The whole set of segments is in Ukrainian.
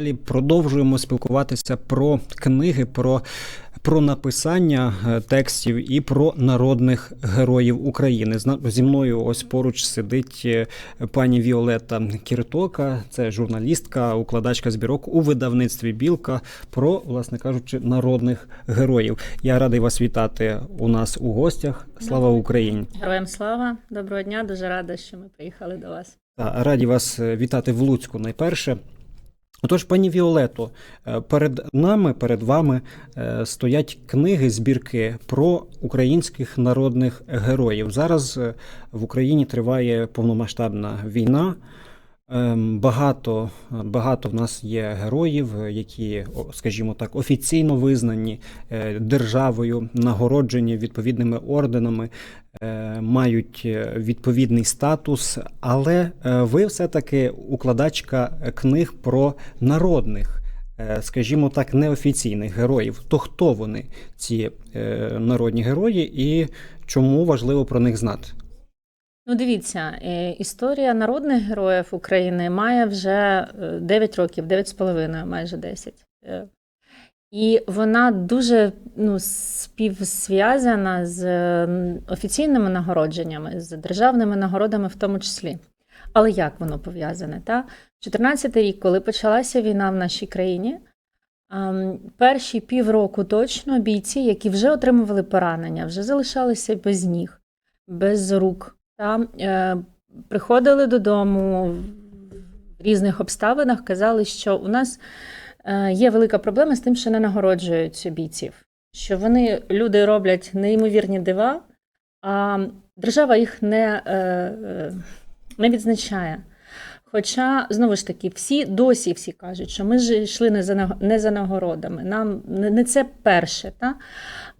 Далі продовжуємо спілкуватися про книги, про, про написання е, текстів і про народних героїв України. Зі мною ось поруч сидить е, пані Віолетта Кіртока, це журналістка, укладачка збірок у видавництві Білка про, власне кажучи, народних героїв. Я радий вас вітати у нас у гостях. Слава Україні! Героям слава, доброго дня, дуже рада, що ми приїхали до вас. Раді вас е, вітати в Луцьку найперше. Отож, пані Віолето, е, перед нами, перед вами е, стоять книги, збірки про українських народних героїв. Зараз е, в Україні триває повномасштабна війна. Ем, Багато, багато в нас є героїв, які, скажімо так, офіційно визнані е, державою, нагороджені відповідними орденами, е, мають е, відповідний статус, але ви все-таки укладачка книг про народних, скажімо так, неофіційних героїв. То хто вони, ці народні герої, і чому важливо про них знати? Ну, дивіться, е, історія народних героїв України має вже е, 9 років, 9,5, майже 10. Е, І вона дуже ну, співзв'язана з офіційними нагородженнями, з державними нагородами в тому числі. Але як воно пов'язане? Та? 14 рік, коли почалася війна в нашій країні, перші півроку точно бійці, які вже отримували поранення, вже залишалися без ніг, без рук, та, е, приходили додому в різних обставинах, казали, що у нас е, є велика проблема з тим, що не нагороджують бійців, що вони люди роблять неймовірні дива, а держава їх не, е, е, не відзначає. Хоча, знову ж таки, всі досі всі кажуть, що ми ж йшли не за, не за нагородами. Нам не, це перше. Та?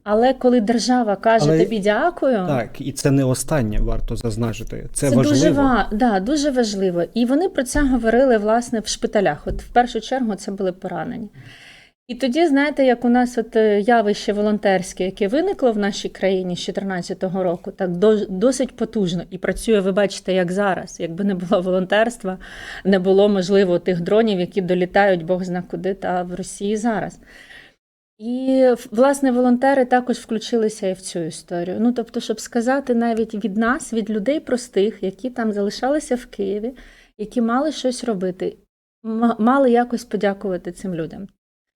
Але коли держава каже Але- тобі дякую, Так, і це не останнє, варто зазначити. Це, це важливо. дуже ва... да, дуже важливо. І вони про це говорили власне в шпиталях. От в першу чергу це були поранені. І тоді, знаєте, як у нас от е, явище волонтерське, яке виникло в нашій країні з 2014 року, так досить потужно і працює, ви бачите, як зараз. Якби не було волонтерства, не було можливо тих дронів, які долітають Бог зна куди та в Росії зараз. І власне волонтери також включилися і в цю історію. Ну тобто, щоб сказати навіть від нас, від людей простих, які там залишалися в Києві, які мали щось робити, мали якось подякувати цим людям.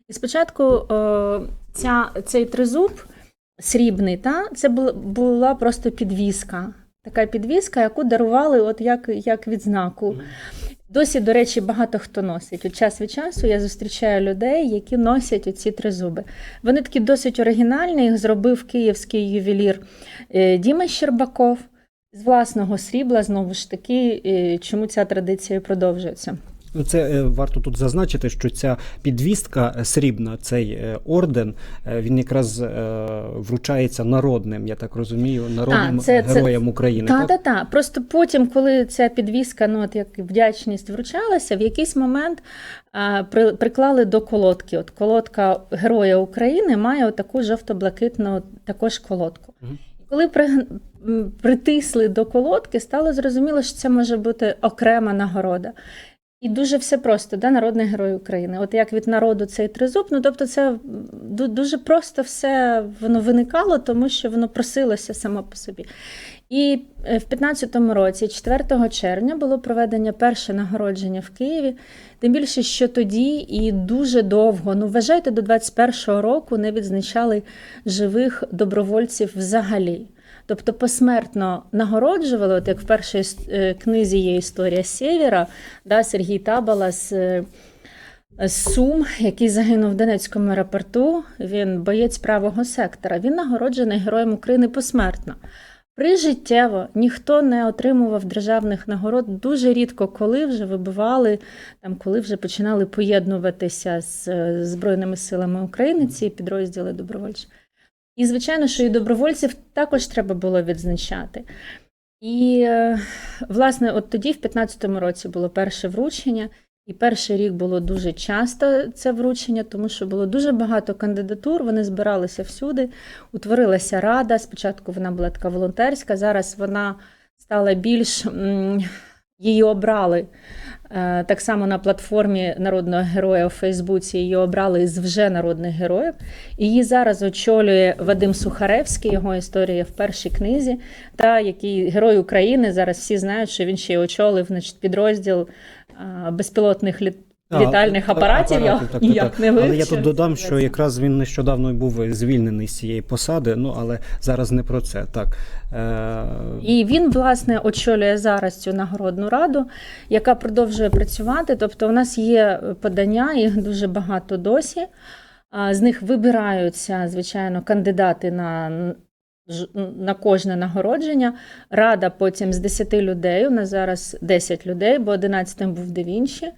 І спочатку о, ця, цей тризуб срібний, та, це була, була просто підвіска. Така підвіска, яку дарували от як, як відзнаку. Досі, до речі, багато хто носить. От час від часу я зустрічаю людей, які носять оці тризуби. Вони такі досить оригінальні, їх зробив київський ювелір е, Діма Щербаков з власного срібла, знову ж таки, е, чому ця традиція продовжується. Це е, варто тут зазначити, що ця підвістка срібна, цей е, орден, е, він якраз вручається народним, я так розумію, народним А, це- це- героям України. Та, так? та, та. Просто потім, коли ця підвіска, ну от як вдячність вручалася, в якийсь момент а, при, приклали до колодки. От колодка Героя України має таку жовто-блакитну також колодку. І коли при, притисли до колодки, стало зрозуміло, що це може бути окрема нагорода. І дуже все просто, да, народний герой України. От як від народу цей тризуб, ну тобто це дуже просто все воно виникало, тому що воно просилося само по собі. І е, в 15-му році, 4 червня, було проведення перше нагородження в Києві. Тим більше, що тоді і дуже довго, ну вважайте, до 21-го року не відзначали живих добровольців взагалі. Тобто посмертно нагороджували, от як в першій е, книзі є історія Сєвєра, да, Сергій Табала з, е, Сум, який загинув в Донецькому аеропорту. Він боєць правого сектора. Він нагороджений Героєм України посмертно. Прижиттєво ніхто не отримував державних нагород дуже рідко, коли вже вибивали, там, коли вже починали поєднуватися з е, Збройними силами України ці підрозділи добровольчі. І, звичайно, що і добровольців також треба було відзначати. І, е, власне, от тоді, в 15-му році, було перше вручення, і перший рік було дуже часто це вручення, тому що було дуже багато кандидатур, вони збиралися всюди. Утворилася рада. Спочатку вона була така волонтерська, зараз вона стала більш її обрали. Е, Так само на платформі народного героя у Фейсбуці її обрали з вже народних героїв. Її зараз очолює Вадим Сухаревський, його історія в першій книзі, та який герой України. Зараз всі знають, що він ще й очолив значить, підрозділ а, безпілотних літ... літальних апаратів. Я апаратів, так, ніяк так, не Але я тут додам, що якраз він нещодавно був звільнений з цієї посади, ну але зараз не про це. Так. Е, І він, власне, очолює зараз цю нагородну раду, яка продовжує працювати. Тобто, у нас є подання, їх дуже багато досі. З них вибираються, звичайно, кандидати на, на кожне нагородження. Рада потім з 10 людей. У нас зараз 10 людей, бо 11 був Де Вінчі.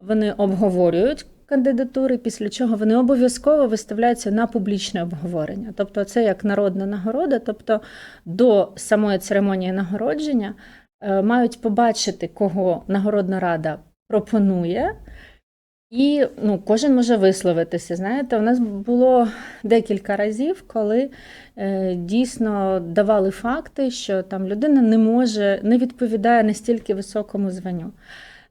Вони обговорюють кандидатури, після чого вони обов'язково виставляються на публічне обговорення. Тобто, це як народна нагорода. Тобто, до самої церемонії нагородження е, мають побачити, кого нагородна рада пропонує. І ну, кожен може висловитися. Знаєте, у нас було декілька разів, коли е, дійсно давали факти, що там людина не може, не відповідає настільки високому званню.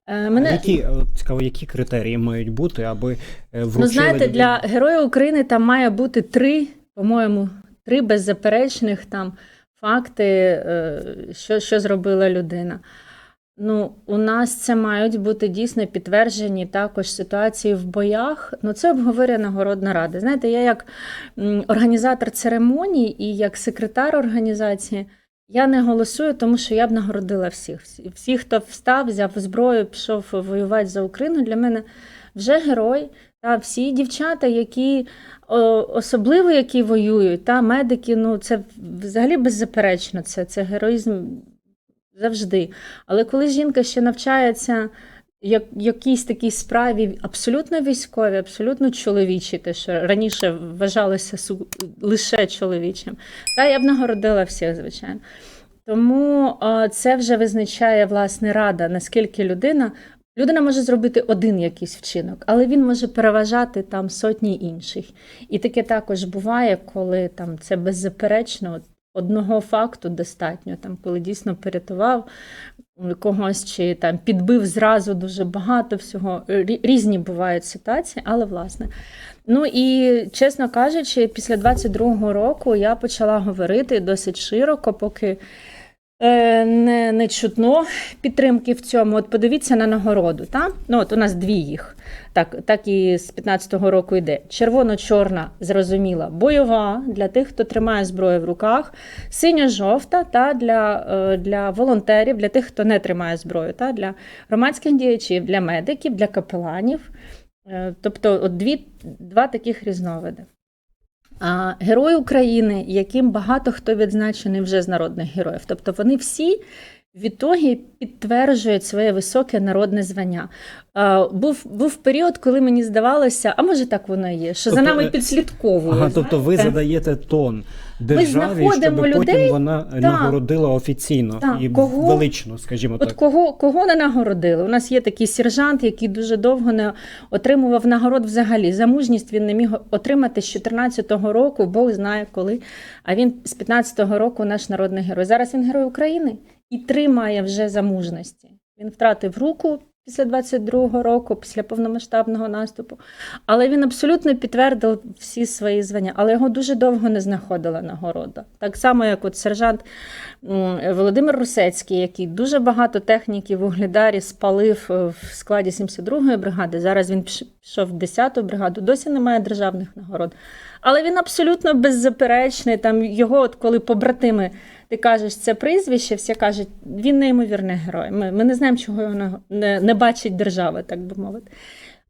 Е, а які е, цікаво, які критерії мають бути, аби е, вручили Ну, знаєте, для Героя України там має бути три, по-моєму, три беззаперечних там факти, що, що зробила людина. Ну, у нас це мають бути дійсно підтверджені також ситуації в боях. Ну, це обговорює нагородна рада. Знаєте, я як організатор церемоній і як секретар організації. Я не голосую, тому що я б нагородила всіх. Всі, хто встав, взяв зброю, пішов воювати за Україну, для мене вже герой. Та всі дівчата, які особливо які воюють, та медики, ну це взагалі беззаперечно. Це, це героїзм завжди. Але коли жінка ще навчається як, якійсь такій справі абсолютно військовій, абсолютно чоловічій, те, що раніше вважалося су- лише чоловічим, та я б нагородила всіх, звичайно. Тому е, це вже визначає власне рада, наскільки людина. Людина може зробити один якийсь вчинок, але він може переважати там сотні інших. І таке також буває, коли там це беззаперечно одного факту достатньо, там, коли дійсно порятував когось чи там підбив зразу дуже багато всього. Різні бувають ситуації, але власне. Ну і чесно кажучи, після 22-го року я почала говорити досить широко, поки не, не чутно підтримки в цьому. От подивіться на нагороду. Та? Ну, от у нас дві їх. Так, так і з 15-го року йде. Червоно-чорна, зрозуміла, бойова для тих, хто тримає зброю в руках, синьо-жовта та для, е, для волонтерів, для тих, хто не тримає зброю, та для громадських діячів, для медиків, для капеланів. Е, Тобто от дві, два таких різновиди. Герої України, яким багато хто відзначений вже з народних героїв. Тобто вони всі в ітогі підтверджують своє високе народне звання. Був, був період, коли мені здавалося, а може так воно і є, що за Тобто, нами е, підслідковують. Ага, тобто ви задаєте тон державі, знаходимо щоб людей, потім вона нагородила офіційно Так, і кого- велично, скажімо От кого, кого не нагородили? У нас є такий сержант, який дуже довго не отримував нагород взагалі. За мужність він не міг отримати з 14-го року, Бог знає коли. А він з 15-го року наш народний герой. Зараз він герой України і тримає вже за мужності. Він втратив руку після 22-го року, після повномасштабного наступу. Але він абсолютно підтвердив всі свої звання. Але його дуже довго не знаходила нагорода. Так само, як от сержант Володимир Русецький, який дуже багато техніки в Угледарі спалив е, в складі 72-ї бригади. Зараз він піш- пішов в 10-ту бригаду, досі немає державних нагород. Але він абсолютно беззаперечний. Там його, от коли побратими, ти кажеш це прізвище, всі кажуть, він неймовірний герой. Ми, ми не знаємо, чого його не, не, бачить держава, так би мовити.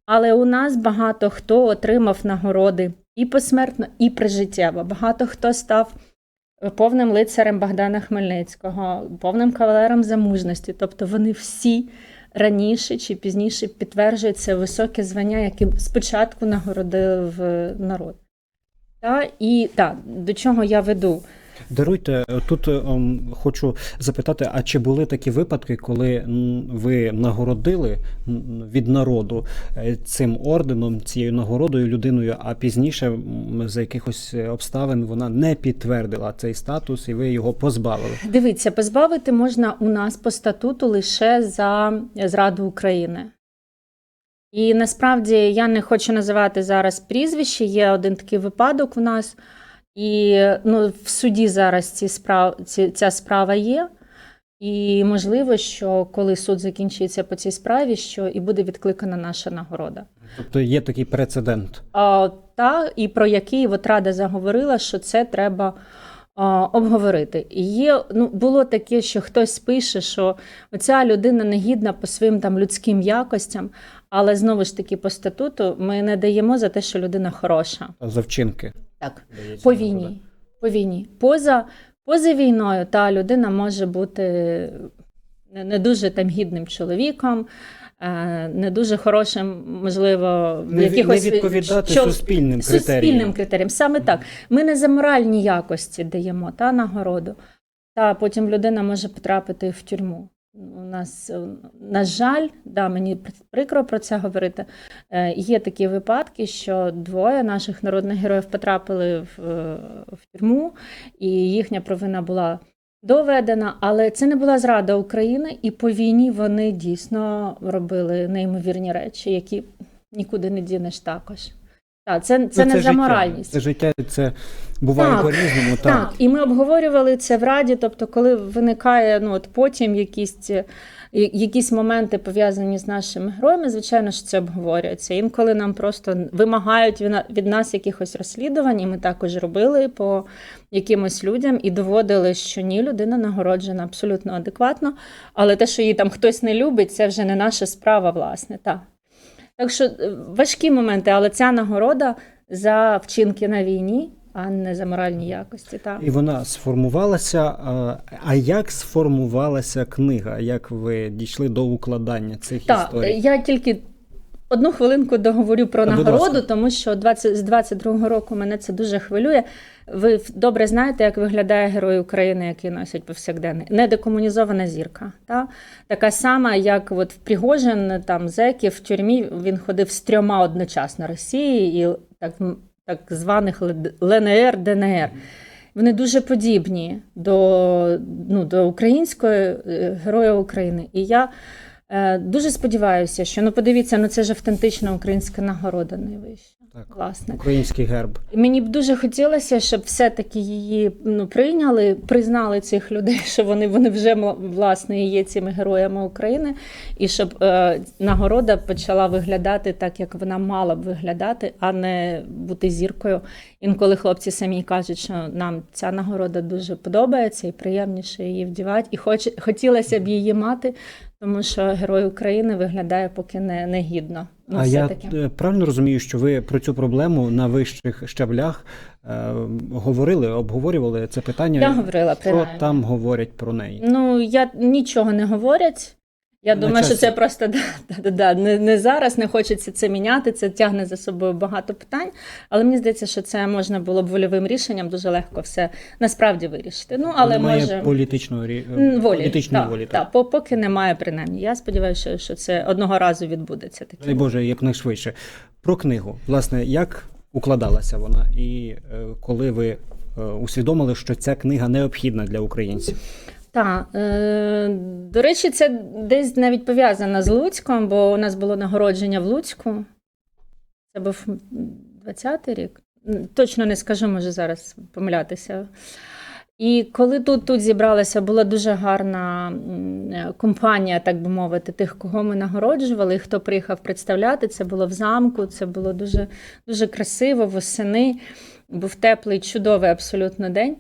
Але у нас багато хто отримав нагороди і посмертно, і прижиттєво. Багато хто став повним лицарем Богдана Хмельницького, повним кавалером за мужності. Тобто вони всі раніше чи пізніше підтверджують це високе звання, яким спочатку нагородили в народ. Та, і та, до чого я веду? Даруйте, тут ем, хочу запитати: а чи були такі випадки, коли ви нагородили від народу е, цим орденом, цією нагородою людиною, а пізніше за якихось е, обставин вона не підтвердила цей статус, і ви його позбавили? Дивіться, позбавити можна у нас по статуту лише за зраду України. І насправді я не хочу називати зараз прізвище. Є один такий випадок у нас, і ну, в суді зараз ці справ, ці, ця справа є. І можливо, що коли суд закінчиться по цій справі, що і буде відкликана наша нагорода. Тобто є такий прецедент. А, та, і про який от Рада заговорила, що це треба а, обговорити. І є, ну, було таке, що хтось пише, що ця людина негідна по своїм там людським якостям, але знову ж таки по статуту ми не даємо за те, що людина хороша. За вчинки. Так. дається По нагорода. війні. По війні. Поза, поза війною та людина може бути не, не дуже там гідним чоловіком, е, не дуже хорошим, можливо, Не, якихось не відповідати чол- суспільним критеріям. суспільним критеріям. Саме так. Ми не за моральні якості даємо та нагороду. Та потім людина може потрапити в тюрму. У нас, е, на жаль, да, мені прикро про це говорити. е, Є такі випадки, що двоє наших народних героїв потрапили в, е, в тюрму, і їхня провина була доведена, але це не була зрада України, і по війні вони дійсно робили неймовірні речі, які нікуди не дінеш також. Так, це, це, Ну, не за життя. моральність. Це життя, це буває по-різному. Так. Так, і ми обговорювали це в раді. Тобто, коли виникає ну от потім якісь, е, якісь моменти пов'язані з нашими героями, звичайно ж це обговорюється. Інколи нам просто вимагають від нас якихось розслідувань, і ми також робили по якимось людям і доводили, що ні, людина нагороджена абсолютно адекватно, але те, що її там хтось не любить, це вже не наша справа, власне. Так. Так що е, важкі моменти, але ця нагорода за вчинки на війні, а не за моральні якості. Так. І вона сформувалася. а- як сформувалася книга? Як ви дійшли до укладання цих Так, історій? я тільки одну хвилинку договорю про будь нагороду, ласка. тому що 20, з 22-го року мене це дуже хвилює. Ви добре знаєте, як виглядає герой України, який носять повсякденний. Недекомунізована зірка. Та? Така сама, як от в Пригожин, там зеків в тюрмі він ходив з трьома одночасно Росії і так, так званих ЛНР, ДНР. Вони дуже подібні до, ну, до українського е, героя України. І я дуже сподіваюся, що ну подивіться, ну це ж автентична українська нагорода найвища. Так. Власне. Український герб. І Мені б дуже хотілося, щоб все-таки її ну, прийняли, признали цих людей, що вони, вони вже власне є цими героями України, і щоб е, нагорода почала виглядати так, як вона мала б виглядати, а не бути зіркою. Інколи хлопці самі кажуть, що нам ця нагорода дуже подобається і приємніше її вдівати. І хоч, хотілося б її мати, тому що герой України виглядає поки не, не гідно. Ну, а я е, правильно розумію, що ви про цю проблему на вищих щаблях е, говорили, обговорювали це питання. Я говорила що принаймні. там говорять про неї? Ну, я нічого не говорять. Я думаю, що це просто да, да, да, да, не, не зараз, не хочеться це міняти, це тягне за собою багато питань. Але мені здається, що це можна було б вольовим рішенням дуже легко все насправді вирішити. Ну, але Немає може політичної, волі. політичної так, волі. так, по- поки немає, принаймні. Я сподіваюся, що, що це одного разу відбудеться таке. Дай Боже, якнайшвидше. Про книгу. Власне, як укладалася вона, і е, коли ви е, усвідомили, що ця книга необхідна для українців? Так, е, до речі, це десь навіть пов'язано з Луцьком, бо у нас було нагородження в Луцьку. Це був 20-й рік. Точно не скажу, може зараз помилятися. І коли тут, тут зібралася, була дуже гарна е, компанія, так би мовити, тих, кого ми нагороджували, і хто приїхав представляти. Це було в замку, це було дуже, дуже красиво, восени. Був теплий, чудовий абсолютно день.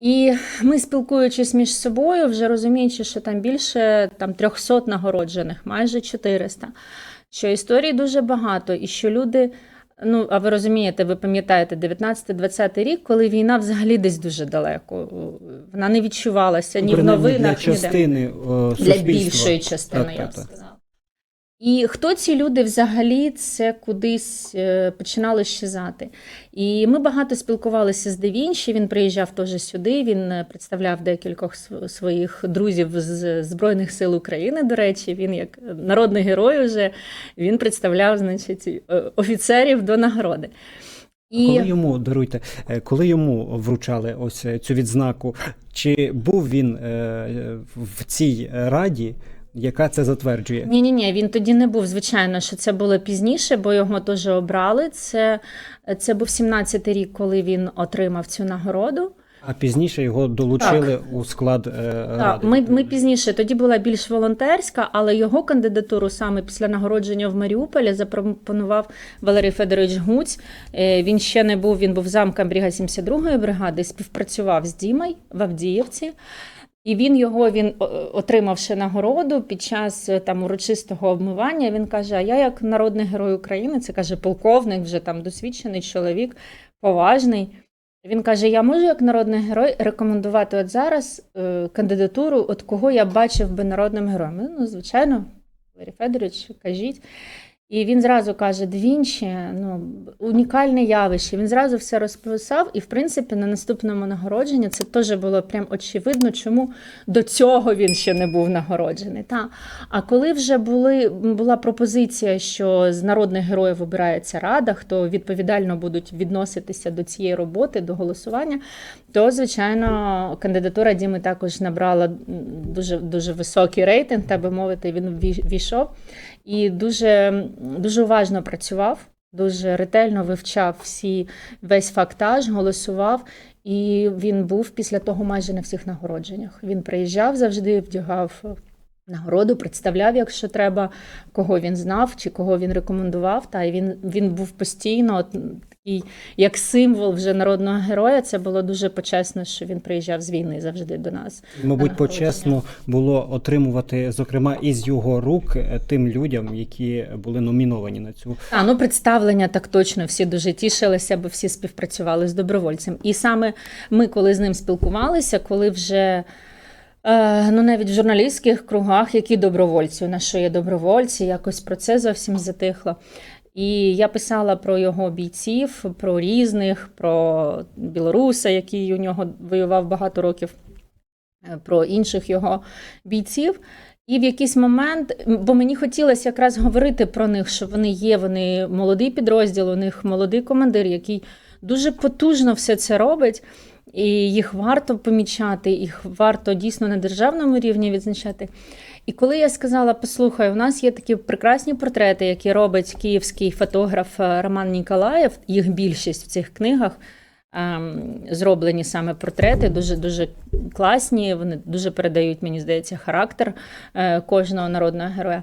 І ми, спілкуючись між собою, вже розуміючи, що там більше там, 300 нагороджених, майже 400, що історій дуже багато, і що люди. Ну, а ви розумієте, ви пам'ятаєте 19-20 рік, коли війна взагалі десь дуже далеко. Вона не відчувалася ні в новинах, для ніде. частини е, Для більшої частини, Так, я б сказала. І хто ці люди взагалі це кудись е, починали щезати? І ми багато спілкувалися з Девінчі. Він приїжджав теж сюди. Він е, представляв декількох своїх друзів з Збройних сил України. До речі, він як народний герой уже він представляв, значить, е, офіцерів до нагороди. І Коли йому даруйте, коли йому вручали ось цю відзнаку, чи був він в цій раді, яка це затверджує? Ні, ні, ні, він тоді не був. Звичайно, що це було пізніше, бо його теж обрали. Це, це був 17-й рік, коли він отримав цю нагороду. А пізніше його долучили у склад е, Так, ради. ми, ми пізніше тоді була більш волонтерська, але його кандидатуру саме після нагородження в Маріуполі запропонував Валерій Федорович Гуць. Е, Він ще не був, він був замком брига 72-ї бригади, співпрацював з Дімой в Авдіївці. І він його він отримавши нагороду під час е, там урочистого обмивання. Він каже: А я, як народний герой України, це каже полковник, вже там досвідчений чоловік, поважний. Він каже: Я можу як народний герой рекомендувати от зараз е, кандидатуру, от кого я бачив би народним героєм. Ну, звичайно, Валерій Федорович, кажіть. І він зразу каже: Двінчі, ну, унікальне явище. Він зразу все розписав, і, в принципі, на наступному нагородженні це теж було прям очевидно, чому до цього він ще не був нагороджений. Та. А коли вже були, була пропозиція, що з народних героїв обирається рада, хто відповідально будуть відноситися до цієї роботи, до голосування, то, звичайно, кандидатура Діми також набрала дуже, дуже високий рейтинг, так би мовити, він війшов і дуже, дуже уважно працював, дуже ретельно вивчав всі весь фактаж, голосував. І він був після того майже на всіх нагородженнях. Він приїжджав завжди, вдягав нагороду, представляв, якщо треба, кого він знав чи кого він рекомендував. Та він, він був постійно такий, як символ вже народного героя. Це було дуже почесно, що він приїжджав з війни завжди до нас. Мабуть, почесно було отримувати, зокрема, із його рук е, тим людям, які були номіновані на цю А, ну представлення так точно всі дуже тішилися, бо всі співпрацювали з добровольцем. І саме ми, коли з ним спілкувалися, коли вже. Е, Ну, навіть в журналістських кругах, які добровольці, у нас що є добровольці, якось про це зовсім затихло. І я писала про його бійців, про різних, про білоруса, який у нього воював багато років, е, про інших його бійців. І в якийсь момент, бо мені хотілося якраз говорити про них, що вони є, вони молодий підрозділ, у них молодий командир, який дуже потужно все це робить, і їх варто помічати, їх варто дійсно на державному рівні відзначати. І коли я сказала, послухай, у нас є такі прекрасні портрети, які робить київський фотограф е, Роман Ніколаєв, їх більшість в цих книгах. ем, Зроблені саме портрети, дуже дуже класні. Вони дуже передають, мені здається, характер е, кожного народного героя.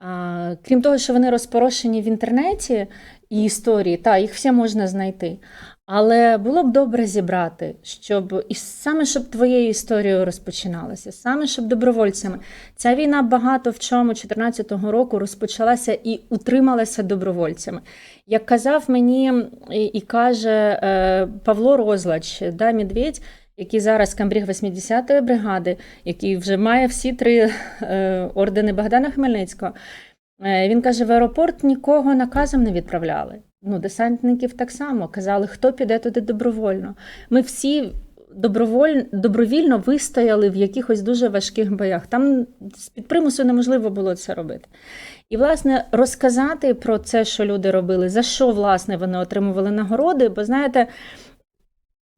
А, Крім того, що вони розпорошені в інтернеті і історії, та їх всі можна знайти. Але було б добре зібрати, щоб і саме щоб твоєю історією розпочиналося, саме щоб добровольцями. Ця війна багато в чому 14-го року розпочалася і утрималася добровольцями. Як казав мені і, і каже е, Павло Розлач, да, Медведь, який зараз камбріг 80-ї бригади, який вже має всі три е, ордени Богдана Хмельницького. Е, Він каже: в аеропорт нікого наказом не відправляли. Ну, десантників так само казали, хто піде туди добровольно. Ми всі доброволь, добровільно вистояли в якихось дуже важких боях. Там з під примусу неможливо було це робити. І, власне, розказати про це, що люди робили, за що власне вони отримували нагороди, бо знаєте.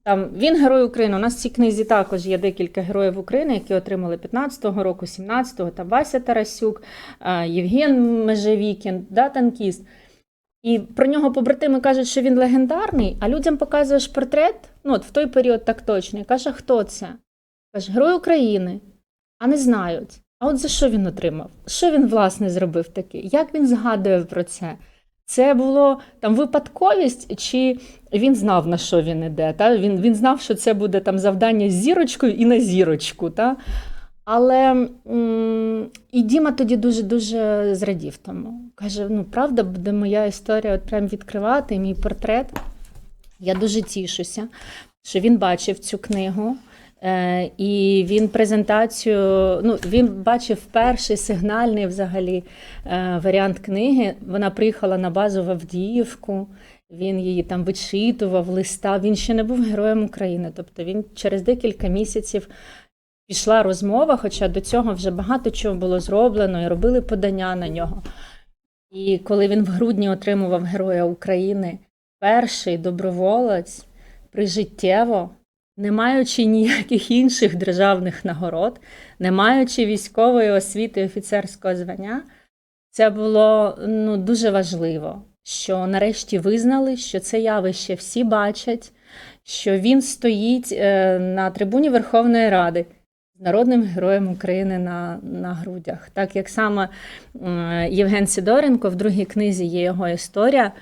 Там він герой України. У нас в цій книзі також є декілька героїв України, які отримали 15-го року, 17-го, там Вася Тарасюк, е, Євген Межевікін, да, танкіст. І про нього побратими кажуть, що він легендарний, а людям показуєш портрет, ну от в той період так точно, і каже, хто це? Каже, герой України, а не знають. А от за що він отримав? Що він, власне, зробив таке? Як він згадує про це? Це було там випадковість, чи він знав, на що він іде. Та? Він, він знав, що це буде там завдання з зірочкою і на зірочку. Та? Але і Діма тоді дуже-дуже зрадів тому. Каже: ну, правда, буде моя історія от прям відкривати, мій портрет. Я дуже тішуся, що він бачив цю книгу. Е, І він презентацію, ну він бачив перший сигнальний взагалі е, варіант книги. Вона приїхала на базу в Авдіївку. Він її там вичитував, листа. Він ще не був героєм України. Тобто він через декілька місяців пішла розмова, хоча до цього вже багато чого було зроблено і робили подання на нього. І коли він в грудні отримував Героя України, перший доброволець прижиттєво, не маючи ніяких інших державних нагород, не маючи військової освіти офіцерського звання, це було ну, дуже важливо, що нарешті визнали, що це явище всі бачать, що він стоїть е, на трибуні Верховної Ради з народним героєм України на, на грудях. Так як саме е, Євген Сидоренко в другій книзі є його історія,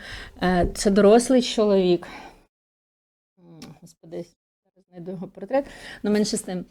е, це дорослий чоловік. Господи, знайду його портрет. Ну, менше з тим.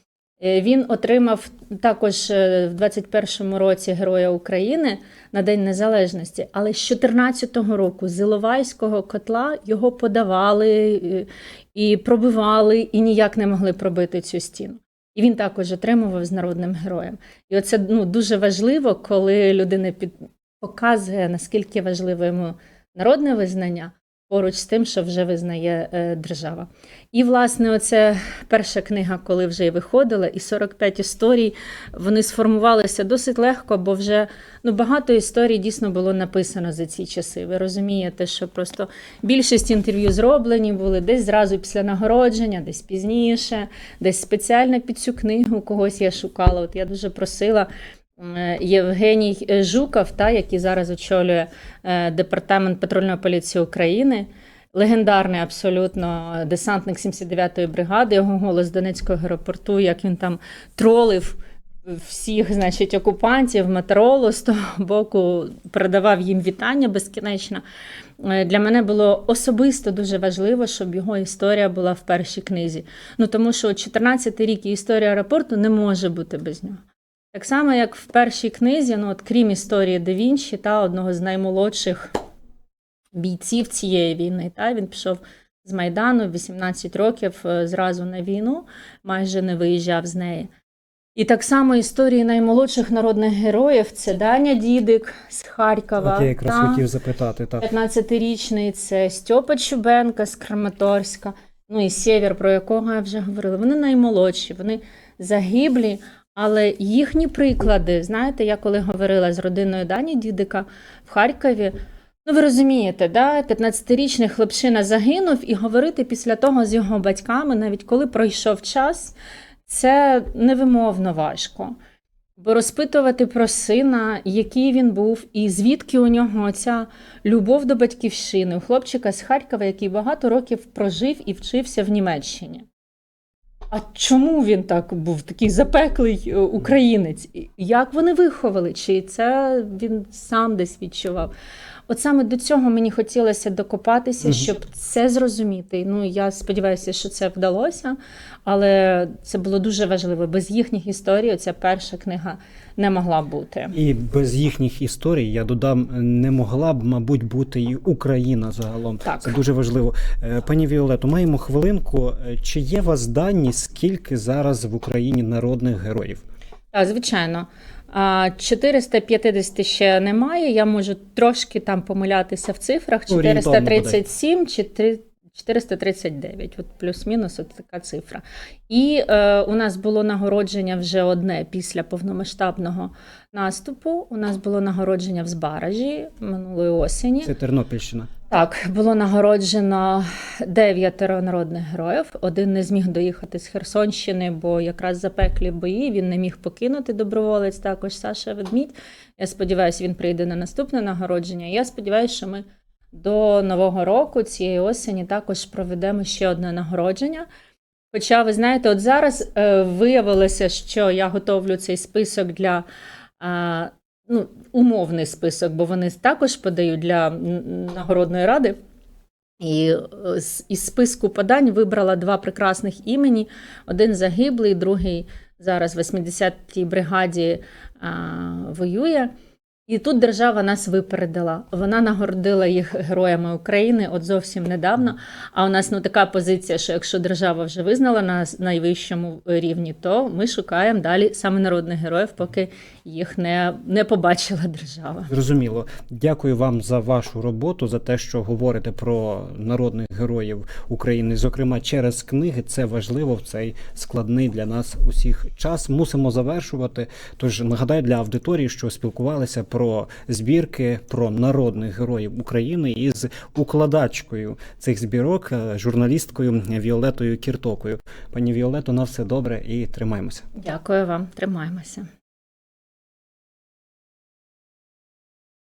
Е, Він отримав також в 21-му році Героя України на День Незалежності, але з 14-го року з Іловайського котла його подавали і пробивали, і ніяк не могли пробити цю стіну. І він також отримував з народним героєм. І оце ну, дуже важливо, коли людина під... показує, наскільки важливо йому народне визнання поруч з тим, що вже визнає е, держава. І, власне, оце перша книга, коли вже й виходила, і 45 історій, вони сформувалися досить легко, бо вже ну, багато історій дійсно було написано за ці часи. Ви розумієте, що просто більшість інтерв'ю зроблені були десь зразу після нагородження, десь пізніше, десь спеціально під цю книгу когось я шукала. От я дуже просила. Е, Євгеній е, Жуков, та, який зараз очолює е, департамент патрульної поліції України, легендарний абсолютно десантник 79-ї бригади, його голос Донецького аеропорту, як він там тролив всіх, значить, окупантів, Метролу з того боку, передавав їм вітання безкінечно. Для мене було особисто дуже важливо, щоб його історія була в першій книзі. Ну тому що 14-й рік і історія аеропорту не може бути без нього. Так само, як в першій книзі, ну от крім історії Де Вінчі, та одного з наймолодших бійців цієї війни, та він пішов з Майдану 18 років е, зразу на війну, майже не виїжджав з неї. І так само історії наймолодших народних героїв це Даня Дідик з Харкова. От я якраз та хотів запитати. Так. 15-річний це Стьопа Чубенка з Краматорська, ну і Сєвєр, про якого я вже говорила. Вони наймолодші, вони загиблі, але їхні приклади, знаєте, я коли говорила з родиною Дані Дідика в Харкові. Ну, ви розумієте, да? 15-річний хлопчина загинув, і говорити після того з його батьками, навіть коли пройшов час, це невимовно важко. Бо розпитувати про сина, який він був, і звідки у нього ця любов до батьківщини, у хлопчика з Харкова, який багато років прожив і вчився в Німеччині. А чому він так був такий запеклий е, українець? Як вони виховали? Чи це він сам десь відчував? От саме до цього мені хотілося докопатися, Мгм. щоб це зрозуміти. Ну я сподіваюся, що це вдалося, але це було дуже важливо. Без їхніх історій ця перша книга не могла бути. І без їхніх історій я додам, не могла б, мабуть, бути і Україна загалом. Так. Це дуже важливо. Е, Пані Віолетто, маємо хвилинку. Е, Чи є у вас дані, скільки зараз в Україні народних героїв? Так, звичайно. А, 450 ще немає. Я можу трошки там помилятися в цифрах. Ну, орієнтовно 437 чи три- 439, от плюс-мінус от така цифра. І е, у нас було нагородження вже одне після повномасштабного наступу. У нас було нагородження в Збаражі минулої осені. Це Тернопільщина. Так, було нагороджено дев'ятеро народних героїв. Один не зміг доїхати з Херсонщини, бо якраз запеклі бої він не міг покинути доброволець. Також Саша Ведмідь. Я сподіваюся, він прийде на наступне нагородження. Я сподіваюся, що ми до нового року цієї осені також проведемо ще одне нагородження. Хоча, ви знаєте, от зараз е, виявилося, що я готовлю цей список для е, ну, умовний список, бо вони також подають для нагородної ради. І е, із списку подань вибрала два прекрасних імені: один загиблий, другий зараз в 80-й бригаді а, воює. І тут держава нас випередила. Вона нагородила їх героями України от зовсім недавно. А у нас ну така позиція, що якщо держава вже визнала нас найвищому рівні, то ми шукаємо далі саме народних героїв, поки їх не, не побачила держава. Зрозуміло. Дякую вам за вашу роботу, за те, що говорите про народних героїв України, зокрема через книги. Це важливо в цей складний для нас усіх час. Мусимо завершувати. Тож нагадаю для аудиторії, що спілкувалися про збірки про народних героїв України із укладачкою цих збірок, е, журналісткою Віолетою Кіртокою. Пані Віолето, на все добре і тримаємося. Дякую вам, тримаємося.